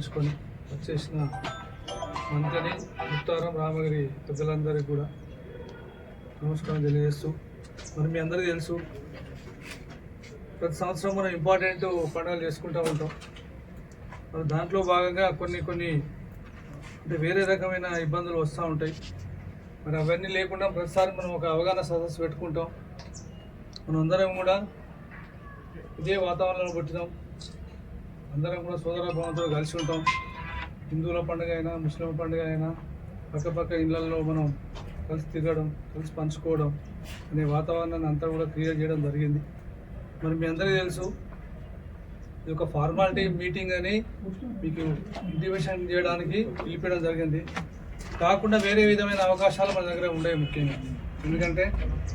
ఉంచుకొని వచ్చేసిన మంత్రిని ముత్తారం రామగిరి పెద్దలందరికీ కూడా నమస్కారం తెలియజేస్తూ మరి మీ అందరికీ తెలుసు ప్రతి సంవత్సరం మనం ఇంపార్టెంట్ పండుగలు చేసుకుంటూ ఉంటాం. మరి దాంట్లో భాగంగా కొన్ని కొన్ని అంటే వేరే రకమైన ఇబ్బందులు వస్తూ ఉంటాయి. మరి అవన్నీ లేకుండా ప్రతిసారి మనం ఒక అవగాహన సదస్సు పెట్టుకుంటాం. మనం అందరం కూడా ఇదే వాతావరణంలో పుట్టినాం అందరం కూడా సోదర భావంతో కలిసి ఉంటాం. హిందువుల పండుగ అయినా ముస్లిం పండుగ అయినా పక్కపక్క ఇళ్ళలో ఇళ్ళల్లో మనం కలిసి తిరగడం కలిసి పంచుకోవడం అనే వాతావరణాన్ని అంతా కూడా క్రియేట్ చేయడం జరిగింది. మరి మీ అందరికీ తెలుసు ఇది ఒక ఫార్మాలిటీ మీటింగ్ అని మీకు ఇంటిమేషన్ చేయడానికి పిలిపించడం జరిగింది. కాకుండా వేరే విధమైన అవకాశాలు మన దగ్గర ఉండేవి ముఖ్యంగా. ఎందుకంటే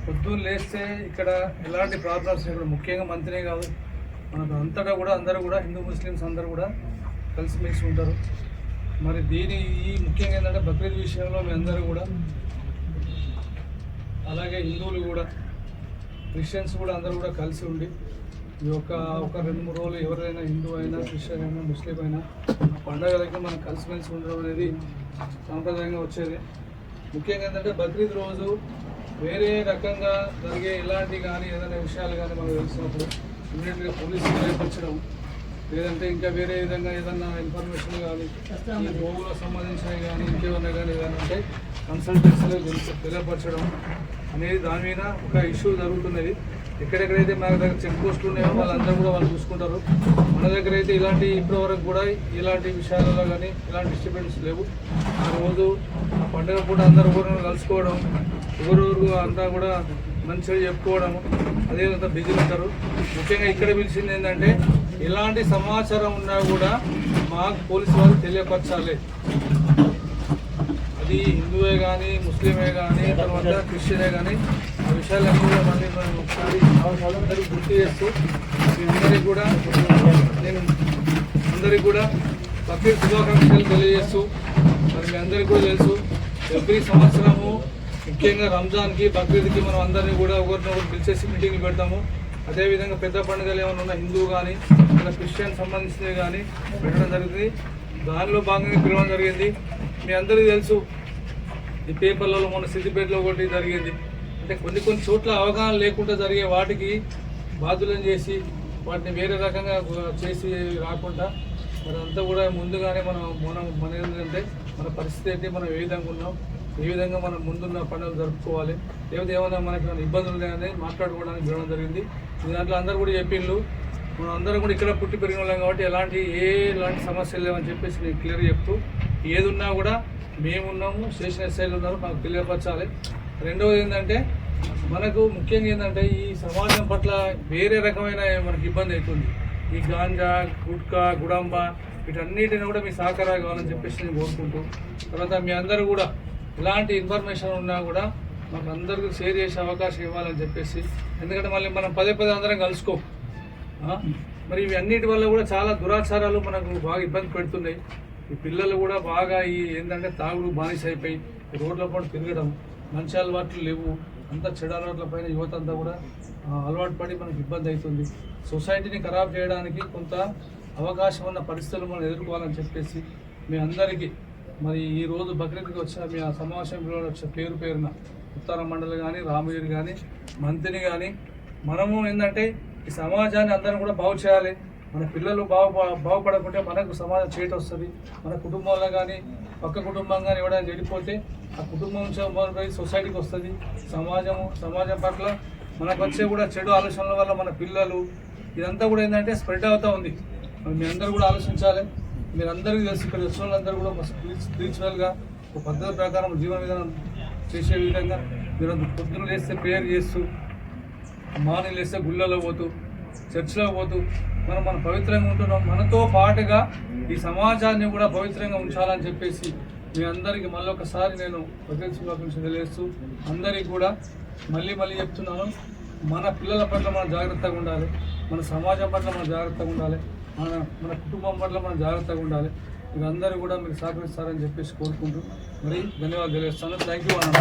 పొద్దున్న లేస్తే ఇక్కడ ఎలాంటి ప్రాబ్లమ్స్ ఇప్పుడు ముఖ్యంగా మంత్రినే కాదు మనకు అంతటా కూడా అందరూ కూడా హిందూ ముస్లిమ్స్ అందరూ కూడా కలిసిమెలిసి ఉంటారు. మరి దీని ఈ ముఖ్యంగా ఏంటంటే బక్రీద్ విషయంలో మీ అందరూ కూడా అలాగే హిందువులు కూడా క్రిస్టియన్స్ కూడా అందరూ కూడా కలిసి ఉండి ఈ యొక్క ఒక రెండు మూడు రోజులు ఎవరైనా హిందూ అయినా క్రిస్టియన్ అయినా ముస్లిం అయినా పండగ దగ్గర మనం కలిసిమెలిసి ఉండడం అనేది సాంప్రదాయంగా వచ్చేది. ముఖ్యంగా ఏంటంటే బక్రీద్ రోజు వేరే రకంగా జరిగే ఇలాంటి కానీ ఏదైనా విషయాలు కానీ మనకు తెలిసినప్పుడు ఇమీడియట్గా పోలీసులు రేపించడం లేదంటే ఇంకా వేరే విధంగా ఏదన్నా ఇన్ఫర్మేషన్ కానీ ఈ గోవులకు సంబంధించినవి కానీ ఇంకేమన్నా కానీ ఏదైనా ఉంటే కన్సల్టెన్సీలో తెలియపరచడం అనేది దాని మీద ఒక ఇష్యూ జరుగుతున్నది. ఎక్కడెక్కడైతే మన దగ్గర చెక్ పోస్టులు ఉన్నాయో వాళ్ళందరూ కూడా వాళ్ళు చూసుకుంటారు. మన దగ్గర అయితే ఇలాంటి ఇప్పటి వరకు కూడా ఇలాంటి విషయాలలో కానీ ఇలాంటి డిస్టర్బెన్స్ లేవు. ఆ రోజు ఆ పండుగ పూట అందరూ కూడా కలుసుకోవడం ఎవరెవరు అంతా కూడా మంచిగా చెప్పుకోవడము అదేవిధంగా బిజీ ఉంటారు. ముఖ్యంగా ఇక్కడ పిలిచింది ఏంటంటే ఎలాంటి సమాచారం ఉన్నా కూడా మాకు పోలీసు వాళ్ళు తెలియపరచాలి. అది హిందువే కానీ ముస్లిమే కానీ తర్వాత క్రిస్టియనే కానీ ఆ విషయాలన్నీ కూడా మళ్ళీ మనం ఒకసారి అందరికీ గుర్తు చేస్తూ మీ అందరికీ కూడా నేను అందరికీ కూడా ప్రతి శుభాకాంక్షలు తెలియజేస్తూ మరి మీ అందరికీ కూడా తెలుసు ఎవ్రీ సంవత్సరము ముఖ్యంగా రంజాన్కి బక్రీద్కి మనం అందరినీ కూడా ఒకరినొకరు పిలిచేసి మీటింగ్లు పెడతాము. అదేవిధంగా పెద్ద పండుగలు ఏమైనా ఉన్న హిందూ కానీ లేదా క్రిస్టియన్ సంబంధించినవి కానీ పెట్టడం జరిగింది దానిలో భాగంగా పిలవడం జరిగింది. మీ అందరికీ తెలుసు ఈ పేపర్లలో మొన్న సిద్దిపేటలో ఒకటి జరిగింది. అంటే కొన్ని కొన్ని చోట్ల అవగాహన లేకుండా జరిగే వాటికి బాధ్యులను చేసి వాటిని వేరే రకంగా చేసి రాకుండా మరి అంతా కూడా ముందుగానే మనం మనం మన ఏంటంటే మన పరిస్థితి ఏంటి మనం ఏ విధంగా ఉన్నాం ఈ విధంగా మనం ముందున్న పండుగలు జరుపుకోవాలి. లేకపోతే ఏమైనా మనకి ఇబ్బందులు ఉన్నాయని మాట్లాడుకోవడానికి వినడం జరిగింది. దాంట్లో అందరూ కూడా చెప్పిండ్రు. మనం అందరం కూడా ఇక్కడ పుట్టి పెరిగిన వాళ్ళం కాబట్టి ఎలాంటి ఏ ఎలాంటి సమస్యలు లేవని చెప్పేసి నేను క్లియర్ చెప్తూ ఏది ఉన్నా కూడా మేమున్నాము స్టేషన్ ఎస్ఐలు ఉన్నారు మాకు తెలియపరచాలి. రెండవది ఏంటంటే మనకు ముఖ్యంగా ఏంటంటే ఈ సమాజం పట్ల వేరే రకమైన మనకి ఇబ్బంది అవుతుంది. ఈ గాంజా గుట్కా గుడంబ వీటన్నిటిని కూడా మీ సహకారాలు కావాలని చెప్పేసి నేను కోరుకుంటూ తర్వాత మీ అందరూ కూడా ఇలాంటి ఇన్ఫర్మేషన్ ఉన్నా కూడా మాకు అందరికీ షేర్ చేసే అవకాశం ఇవ్వాలని చెప్పేసి ఎందుకంటే మళ్ళీ మనం పదే పదే అందరం కలుసుకో. మరి ఇవి అన్నిటి వల్ల కూడా చాలా దురాచారాలు మనకు బాగా ఇబ్బంది పెడుతున్నాయి. ఈ పిల్లలు కూడా బాగా ఈ ఏంటంటే తాగుడు బానిస అయిపోయి రోడ్ల పాటు తిరగడం మంచి అలవాట్లు లేవు. అంతా చెడు అలవాట్ల పైన యువత అంతా కూడా అలవాటు పడి మనకు ఇబ్బంది అవుతుంది. సొసైటీని ఖరాబ్ చేయడానికి కొంత అవకాశం ఉన్న పరిస్థితులు మనం ఎదుర్కోవాలని చెప్పేసి మీ అందరికీ మరి ఈరోజు బక్రీద్కి వచ్చిన మీ ఆ సమావేశంలో వచ్చిన పేరు పేరున ఉత్తర మండలి కానీ రామగిరి కానీ మంత్రిని కానీ మనము ఏంటంటే ఈ సమాజాన్ని అందరం కూడా బాగు చేయాలి. మన పిల్లలు బాగు బాగుపడకుంటే మనకు సమాజం చేయటం వస్తుంది. మన కుటుంబంలో కానీ పక్క కుటుంబం కానీ ఎవడైనా చెడిపోతే ఆ కుటుంబం మొదలుపోయి సొసైటీకి వస్తుంది. సమాజము సమాజం పట్ల మనకు వచ్చే కూడా చెడు ఆలోచనల వల్ల మన పిల్లలు ఇదంతా కూడా ఏంటంటే స్ప్రెడ్ అవుతూ ఉంది. మరి మీ అందరూ కూడా ఆలోచించాలి. మీరు అందరికీ తెలుసు ఇక్కడ వచ్చిన వాళ్ళందరూ కూడా స్పిరిచువల్గా ఒక పద్ధతి ప్రకారం జీవన విధానం చేసే విధంగా మీరు పొద్దున లేస్తే ప్రేయర్ చేస్తూ మార్నింగ్ లేస్తే గుళ్ళలో పోతూ చర్చిలో పోతూ మనం మనం పవిత్రంగా ఉంటున్నాం. మనతో పాటుగా ఈ సమాజాన్ని కూడా పవిత్రంగా ఉంచాలని చెప్పేసి మీ అందరికీ మళ్ళొకసారి నేను బక్రీద్ శుభాకాంక్షలు తెలియజేస్తూ అందరికీ కూడా మళ్ళీ మళ్ళీ చెప్తున్నాను. మన పిల్లల పట్ల మనం జాగ్రత్తగా ఉండాలి. మన సమాజం పట్ల మనం జాగ్రత్తగా ఉండాలి. మన మన కుటుంబం పట్ల మనం జాగ్రత్తగా ఉండాలి. మీరు అందరూ కూడా మీరు సహకరిస్తారని చెప్పేసి కోరుకుంటూ మరి ధన్యవాదాలు తెలియజేస్తాను థ్యాంక్ యూ అన్న.